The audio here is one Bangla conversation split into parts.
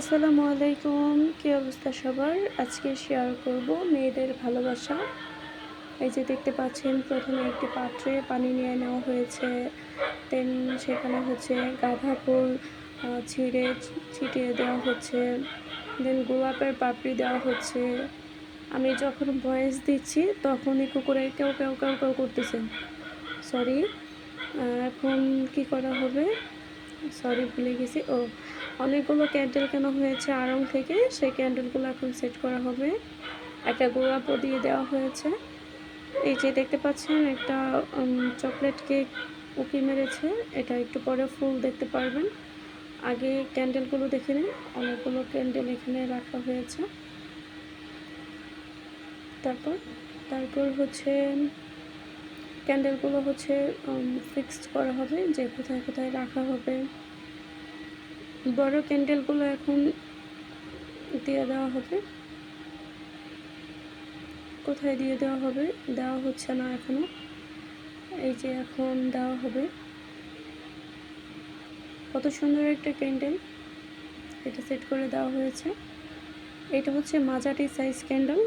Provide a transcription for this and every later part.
আসসালামু আলাইকুম, কী অবস্থা সবার? আজকে শেয়ার করব মেয়েদের ভালোবাসা। এই যে দেখতে পাচ্ছেন, প্রথমে একটি পাত্রে পানি নিয়ে নেওয়া হয়েছে। দেন সেখানে হচ্ছে গাঁদা ফুল ছিঁড়ে, ছিটিয়ে দেওয়া হচ্ছে। দেন গোলাপের পাপড়ি দেওয়া হচ্ছে। আমি যখন ভয়েস দিচ্ছি, তখনই কুকুরে কেউ কেউ কেউ কেউ করতেছে। সরি এখন কি করা হবে? সরি ভুলে গেছি। ও, অনেকগুলো ক্যান্ডেল কেন হয়েছে আড়ং থেকে। সেই ক্যান্ডেলগুলো এখন সেট করা হবে। একটা গোলাপও দিয়ে দেওয়া হয়েছে। এই যে দেখতে পাচ্ছেন, একটা চকলেট কেক উকি মেরেছে। এটা একটু পরে ফুল দেখতে পারবেন। আগে ক্যান্ডেলগুলো দেখে নিন। অনেকগুলো ক্যান্ডেল এখানে রাখা হয়েছে। তারপর তারপর হচ্ছে ক্যান্ডেলগুলো হচ্ছে ফিক্সড করা হবে, যে কোথায় কোথায় রাখা হবে। বড় ক্যান্ডেলগুলো এখন দিয়ে দেওয়া হবে। কোথায় দিয়ে দেওয়া হবে, দেওয়া হচ্ছে না এখনও। এই যে এখন দেওয়া হবে। কত সুন্দর একটা ক্যান্ডেল এটা সেট করে দেওয়া হয়েছে। এটা হচ্ছে মাঝারি সাইজ ক্যান্ডেল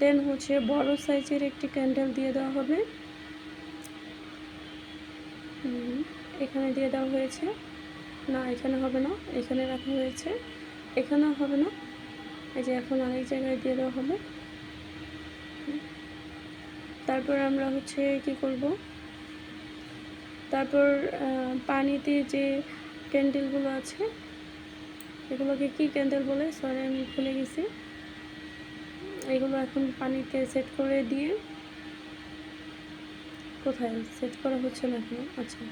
দেন হচ্ছে বড় সাইজের একটি ক্যান্ডেল দিয়ে দেওয়া হবে। এখানে দিয়ে দেওয়া হয়েছে। না, এখানে হবে না, এখানে রাখা হয়েছে। এখানেও হবে না। এই যে এখন আরেক জায়গায় দিয়ে দেওয়া হবে। তারপর আমরা হচ্ছে কি করব? তারপর পানিতে যে ক্যান্ডেলগুলো আছে, এগুলোকে কি ক্যান্ডেল বলে? সরি, আমি ভুলে গেছি। এগুলো এখন পানিতে সেট করে দিয়ে কোথায়? সেট করা হচ্ছে না কেন আচ্ছা।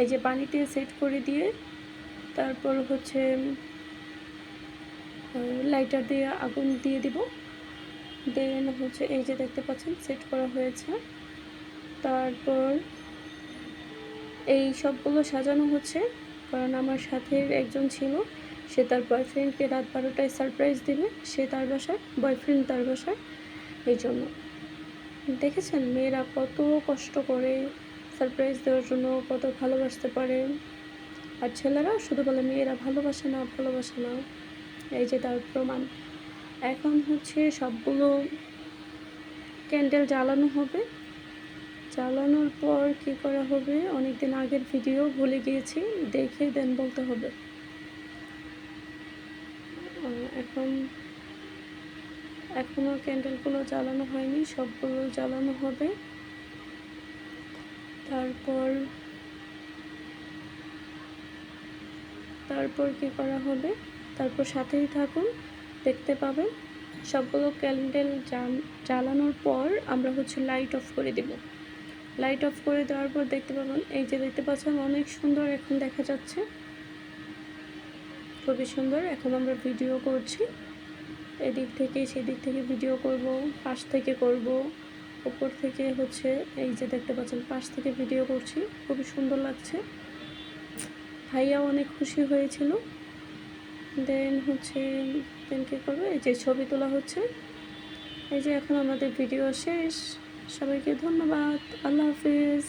এই যে পানিতে সেট করে দিয়ে তারপর হচ্ছে লাইটার দিয়ে আগুন দিয়ে দিব। দেন হচ্ছে এই যে দেখতে পাচ্ছেন সেট করা হয়েছে। তারপর এই সবগুলো সাজানো হচ্ছে, কারণ আমার সাথে একজন ছিল। সে তার বয়ফ্রেন্ডকে রাত বারোটায় সারপ্রাইজ দিবে। সে তার বাসায় বয়ফ্রেন্ড তার বাসায়। এই জন্য। দেখেছেন মেয়েরা কত কষ্ট করে সারপ্রাইজ দেওয়ার জন্য কত ভালোবাসতে পারে? আর ছেলেরা শুধু বলে মেয়েরা ভালোবাসে না ভালোবাসে না। এই যে তার প্রমাণ। এখন হচ্ছে সবগুলো ক্যান্ডেল জ্বালানো হবে। জ্বালানোর পর কি করা হবে? অনেক দিন আগের ভিডিও ভুলে গিয়েছি, দেখে দেন বলতে হবে। এখন এখনও ক্যান্ডেলগুলো জ্বালানো হয়নি, সবগুলো জ্বালানো হবে। তারপর তারপর কি করা হবে? তারপর সাথেই থাকুন, দেখতে পাবেন। সবগুলো ক্যান্ডেল জ্বালানোর পর আমরা হচ্ছে লাইট অফ করে দেব। লাইট অফ করে দেওয়ার পর দেখতে পাবেন, এই যে দেখতে পাচ্ছেন, অনেক সুন্দর এখন দেখা যাচ্ছে। খুবই সুন্দর, এখন আমরা ভিডিও করছি। এদিক থেকে সেদিক থেকে ভিডিও করব, পাশ থেকে করব। উপর থেকে হচ্ছে এই যে দেখতে পাচ্ছেন, পাশ থেকে ভিডিও করছি। খুবই সুন্দর লাগছে। ভাইয়া অনেক খুশি হয়েছিল। দেন হচ্ছে দেন কী করব? এই যে ছবি তোলা হচ্ছে। এই যে এখন আমাদের ভিডিও শেষ। সবাইকে ধন্যবাদ। আল্লাহ হাফিজ।